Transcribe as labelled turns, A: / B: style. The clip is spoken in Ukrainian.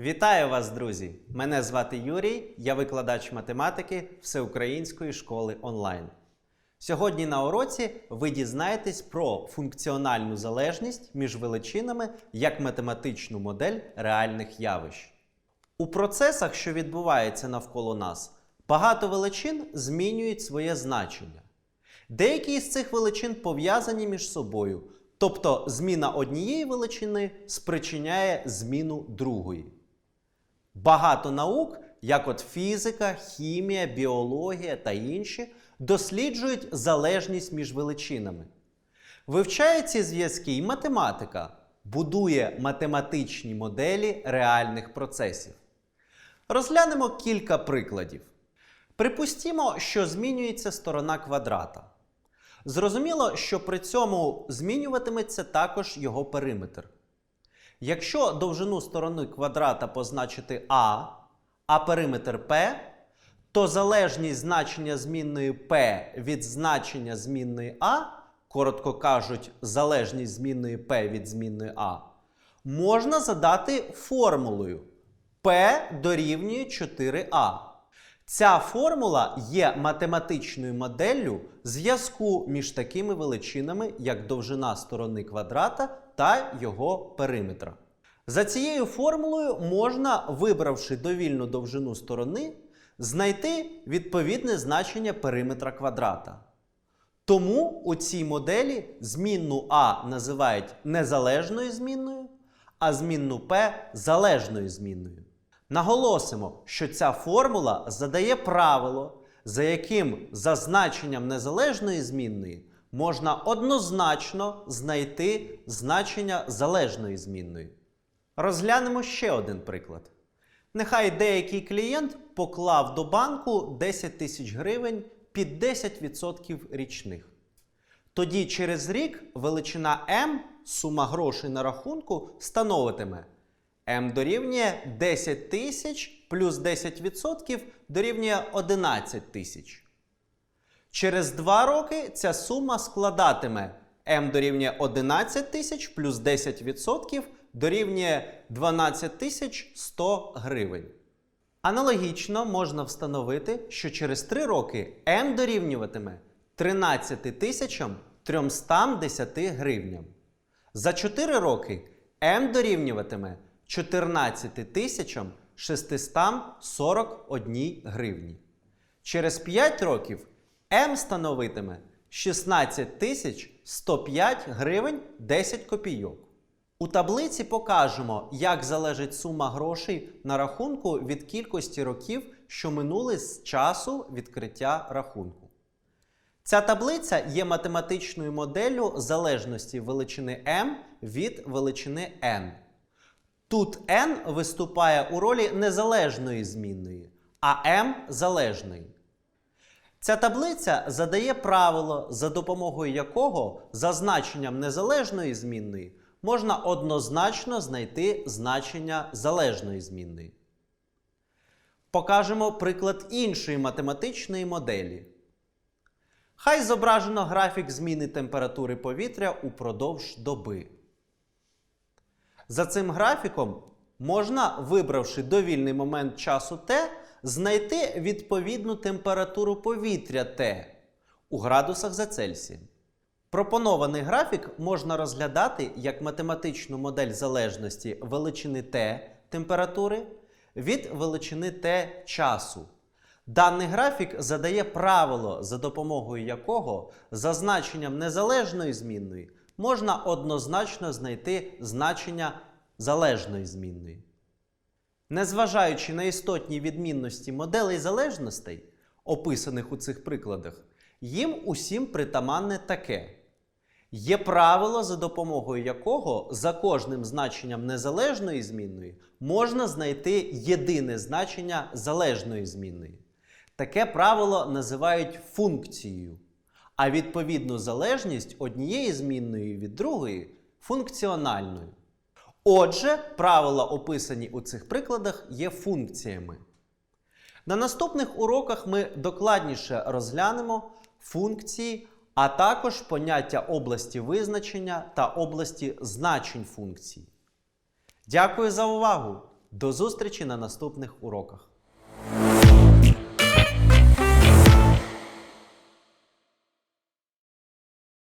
A: Вітаю вас, друзі! Мене звати Юрій, я викладач математики Всеукраїнської школи онлайн. Сьогодні на уроці ви дізнаєтесь про функціональну залежність між величинами як математичну модель реальних явищ. У процесах, що відбуваються навколо нас, багато величин змінюють своє значення. Деякі з цих величин пов'язані між собою, тобто зміна однієї величини спричиняє зміну другої. Багато наук, як от фізика, хімія, біологія та інші, досліджують залежність між величинами. Вивчає ці зв'язки і математика, будує математичні моделі реальних процесів. Розглянемо кілька прикладів. Припустімо, що змінюється сторона квадрата. Зрозуміло, що при цьому змінюватиметься також його периметр. Якщо довжину сторони квадрата позначити А, а периметр P, то залежність значення змінної P від значення змінної А, коротко кажуть, залежність змінної П від змінної А, можна задати формулою P дорівнює 4А. Ця формула є математичною моделлю зв'язку між такими величинами, як довжина сторони квадрата та його периметра. За цією формулою можна, вибравши довільну довжину сторони, знайти відповідне значення периметра квадрата. Тому у цій моделі змінну А називають незалежною змінною, а змінну P залежною змінною. Наголосимо, що ця формула задає правило, за яким за значенням незалежної змінної можна однозначно знайти значення залежної змінної. Розглянемо ще один приклад. Нехай деякий клієнт поклав до банку 10 тисяч гривень під 10% річних. Тоді через рік величина М, сума грошей на рахунку, становитиме М дорівнює 10 тисяч плюс 10% дорівнює 11 тисяч. Через 2 роки ця сума складатиме М дорівнює 11 тисяч плюс 10% дорівнює 12 тисяч 100 гривень. Аналогічно можна встановити, що через 3 роки М дорівнюватиме 13 тисячам 310 гривням. За 4 роки М дорівнюватиме 14 тисячам 641 гривні. Через 5 років М становитиме 16 тисяч 105 гривень 10 копійок. У таблиці покажемо, як залежить сума грошей на рахунку від кількості років, що минули з часу відкриття рахунку. Ця таблиця є математичною моделлю залежності величини m від величини n. Тут n виступає у ролі незалежної змінної, а m залежної. Ця таблиця задає правило, за допомогою якого за значенням незалежної змінної можна однозначно знайти значення залежної змінної. Покажемо приклад іншої математичної моделі. Хай зображено графік зміни температури повітря упродовж доби. За цим графіком можна, вибравши довільний момент часу Т, знайти відповідну температуру повітря Т у градусах за Цельсієм. Пропонований графік можна розглядати як математичну модель залежності величини Т температури від величини Т часу. Даний графік задає правило, за допомогою якого за значенням незалежної змінної можна однозначно знайти значення залежної змінної. Незважаючи на істотні відмінності моделей залежностей, описаних у цих прикладах, їм усім притаманне таке. Є правило, за допомогою якого за кожним значенням незалежної змінної можна знайти єдине значення залежної змінної. Таке правило називають функцією, а відповідну залежність однієї змінної від другої функціональною. Отже, правила, описані у цих прикладах, є функціями. На наступних уроках ми докладніше розглянемо функції, а також поняття області визначення та області значень функцій. Дякую за увагу! До зустрічі на наступних уроках!